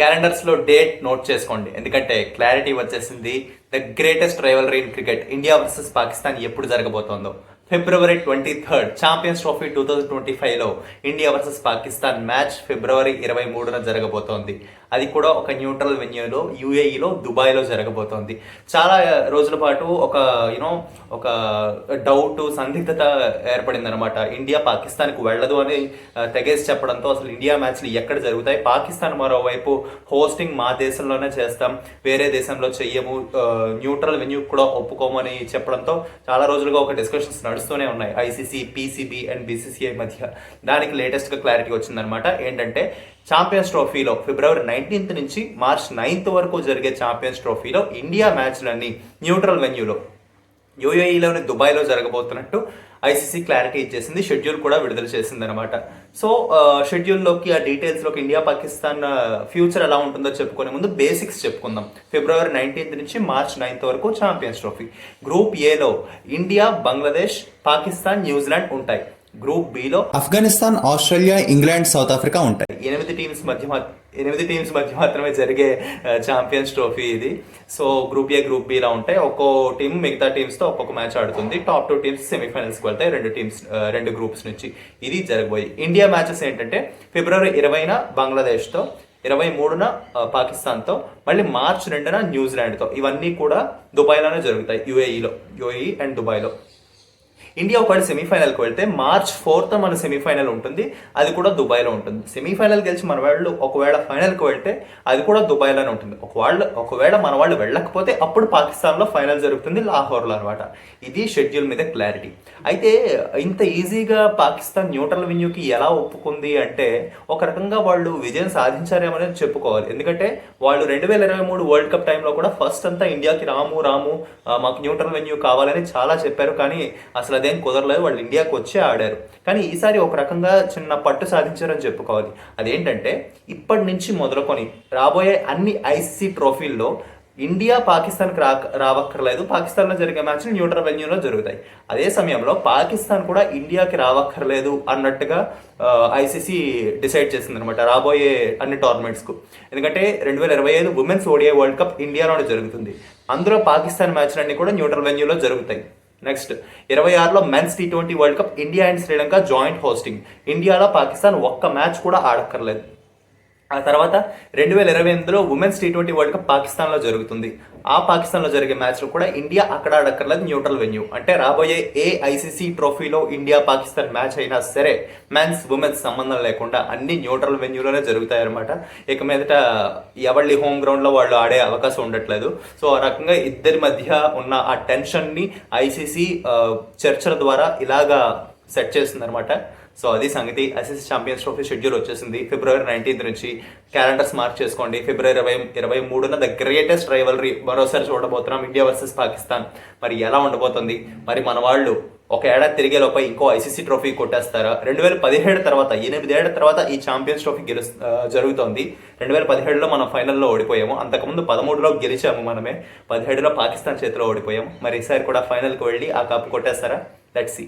క్యాలెండర్స్లో date note చేసుకోండి. ఎందుకంటే clarity వచ్చేసింది the greatest rivalry in cricket India versus Pakistan ఎప్పుడు జరగబోతోందో. February twenty third Champions Trophy two thousand twenty ఫైవ్లో India versus Pakistan match ఫిబ్రవరి ఇరవై మూడున జరగబోతోంది. అది కూడా ఒక న్యూట్రల్ వెన్యూలో యూఏఈలో దుబాయ్లో జరగబోతోంది. చాలా రోజుల పాటు ఒక యూనో ఒక డౌట్ సందిగ్ధత ఏర్పడింది అనమాట ఇండియా పాకిస్తాన్కు వెళ్ళదు అని తెగేసి చెప్పడంతో అసలు ఇండియా మ్యాచ్లు ఎక్కడ జరుగుతాయి? పాకిస్తాన్ మరోవైపు హోస్టింగ్ మా దేశంలోనే చేస్తాం. వేరే దేశంలో చెయ్యము. న్యూట్రల్ వెన్యూ కూడా ఒప్పుకోమని చెప్పడంతో చాలా రోజులుగా ఒక డిస్కషన్స్ నడుస్తూనే ఉన్నాయి. ఐసీసీ పీసీబీ అండ్ బీసీసీఐ మధ్య. దానికి లేటెస్ట్గా క్లారిటీ వచ్చిందనమాట ఏంటంటే ఛాంపియన్స్ ట్రోఫీలో ఫిబ్రవరి నైన్టీన్త్ నుంచి మార్చ్ నైన్త్ వరకు జరిగే ఛాంపియన్స్ ట్రోఫీలో ఇండియా మ్యాచ్లన్నీ న్యూట్రల్ వెన్యూలో యూఏఈలోని దుబాయ్లో జరగబోతున్నట్టు ఐసీసీ క్లారిటీ ఇచ్చేసింది. షెడ్యూల్ కూడా విడుదల చేసింది అనమాట సో షెడ్యూల్లోకి ఆ డీటెయిల్స్లోకి ఇండియా పాకిస్తాన్ ఫ్యూచర్ ఎలా ఉంటుందో చెప్పుకునే ముందు బేసిక్స్ చెప్పుకుందాం. ఫిబ్రవరి నైన్టీన్త్ నుంచి మార్చ్ నైన్త్ వరకు ఛాంపియన్స్ ట్రోఫీ గ్రూప్ ఏలో India Bangladesh Pakistan New Zealand ఉంటాయి. Group below Afghanistan Australia England South Africa ఉంటాయి. ఎనిమిది టీమ్స్ మధ్య ఎనిమిది టీమ్స్ మధ్య మాత్రమే జరిగే ఛాంపియన్స్ ట్రోఫీ ఇది. సో గ్రూప్ ఏ గ్రూప్ బిలా ఉంటాయి. ఒక్కో టీం మిగతా టీమ్స్తో ఒక్కొక్క మ్యాచ్ ఆడుతుంది. టాప్ టూ టీమ్స్ సెమీఫైనల్స్కి వెళ్తాయి. రెండు టీమ్స్ రెండు గ్రూప్స్ నుంచి ఇది జరగబోయి. ఇండియా మ్యాచెస్ ఏంటంటే ఫిబ్రవరి ఇరవైన బంగ్లాదేశ్తో ఇరవై మూడున పాకిస్తాన్తో మళ్ళీ మార్చ్ రెండున న్యూజిలాండ్తో ఇవన్నీ కూడా దుబాయ్లోనే జరుగుతాయి. యుఏఈలో యుఏఈ అండ్ దుబాయ్లో ఇండియా ఒకవేళ సెమీఫైనల్కి వెళ్తే మార్చ్ ఫోర్త్ మన సెమీఫైనల్ ఉంటుంది అది కూడా దుబాయ్లో ఉంటుంది. సెమీఫైనల్ గెలిచి మన వాళ్ళు ఒకవేళ ఫైనల్కి వెళ్తే అది కూడా దుబాయ్లోనే ఉంటుంది. ఒకవేళ ఒకవేళ మన వాళ్ళు వెళ్ళకపోతే అప్పుడు పాకిస్తాన్లో ఫైనల్ జరుగుతుంది లాహోర్లో అనమాట ఇది షెడ్యూల్ మీద క్లారిటీ. అయితే ఇంత ఈజీగా పాకిస్తాన్ న్యూట్రల్ వెన్యూకి ఎలా ఒప్పుకుంది అంటే ఒక రకంగా వాళ్ళు విజయం సాధించారేమని చెప్పుకోవాలి. ఎందుకంటే వాళ్ళు రెండు వేల ఇరవై మూడు వరల్డ్ కప్ టైంలో కూడా ఫస్ట్ అంతా ఇండియాకి రాము రాము మాకు న్యూట్రల్ వెన్యూ కావాలని చాలా చెప్పారు. కానీ అసలు అది కుదరలేదు వాళ్ళు ఇండియాకి వచ్చి ఆడారు. కానీ ఈసారి ఒక రకంగా చిన్న పట్టు సాధించారని చెప్పుకోవాలి. అదేంటంటే ఇప్పటి నుంచి మొదలుకొని రాబోయే అన్ని ఐసీసీ ట్రోఫీల్లో ఇండియా పాకిస్తాన్కి రా రావక్కర్లేదు. పాకిస్తాన్లో జరిగే మ్యాచ్లు న్యూట్రల్ వెన్యూలో జరుగుతాయి. అదే సమయంలో పాకిస్తాన్ కూడా ఇండియాకి రావక్కర్లేదు అన్నట్టుగా ఐసీసీ డిసైడ్ చేసింది అనమాట రాబోయే అన్ని టోర్నమెంట్స్కు. ఎందుకంటే రెండు వేల ఇరవై ఐదు ఉమెన్స్ ఓడిఐ వరల్డ్ కప్ ఇండియాలోనే జరుగుతుంది. అందులో పాకిస్తాన్ మ్యాచ్లన్నీ కూడా న్యూట్రల్ వెన్యూలో జరుగుతాయి. నెక్స్ట్ ఇరవై ఆరులో men's T twenty World Cup India and Sri Lanka joint hosting ఇండియాలో పాకిస్తాన్ ఒక్క మ్యాచ్ కూడా ఆడక్కర్లేదు. ఆ తర్వాత రెండు వేల ఇరవై ఎనిమిదిలో women's T twenty World Cup పాకిస్తాన్లో జరుగుతుంది. ఆ పాకిస్తాన్లో జరిగే మ్యాచ్లో కూడా ఇండియా అక్కడ ఆడక్కర్లేదు న్యూట్రల్ వెన్యూ. అంటే రాబోయే ఏ ఐసీసీ ట్రోఫీలో ఇండియా పాకిస్తాన్ మ్యాచ్ అయినా సరే మెన్స్ ఉమెన్స్ సంబంధం లేకుండా అన్ని న్యూట్రల్ వెన్యూలోనే జరుగుతాయన్నమాట. ఇక మీదట ఎవరి హోమ్ గ్రౌండ్లో వాళ్ళు ఆడే అవకాశం ఉండట్లేదు. సో ఆ రకంగా ఇద్దరి మధ్య ఉన్న ఆ టెన్షన్ని ఐసీసీ చర్చల ద్వారా ఇలాగా సెట్ చేస్తుంది అనమాట సో అది సంగతి ఐసీసీ ఛాంపియన్స్ ట్రోఫీ షెడ్యూల్ వచ్చేసింది. ఫిబ్రవరి నైన్టీన్త్ నుంచి క్యాలెండర్స్ మార్క్ చేసుకోండి. ఫిబ్రవరి ఇరవై ఇరవై మూడున ద గ్రేటెస్ట్ రైవలరీ మరోసారి చూడబోతున్నాం. India versus Pakistan. మరి ఎలా ఉండబోతుంది? మరి మన వాళ్ళు ఒక ఏడాది తిరిగే లోపల ఇంకో ఐసీసీ ట్రోఫీ కొట్టేస్తారా? రెండు వేల పదిహేడు తర్వాత ఎనిమిదేళ్ళ తర్వాత ఈ ఛాంపియన్స్ ట్రోఫీ గెలు జరుగుతోంది. రెండు వేల పదిహేడులో మనం ఫైనల్లో ఓడిపోయాము. అంతకుముందు పదమూడులో గెలిచాము మనమే. పదిహేడులో పాకిస్తాన్ చేతిలో ఓడిపోయాము. మరి ఈసారి కూడా ఫైనల్కి వెళ్ళి ఆ కప్ కొట్టేస్తారా? Let's see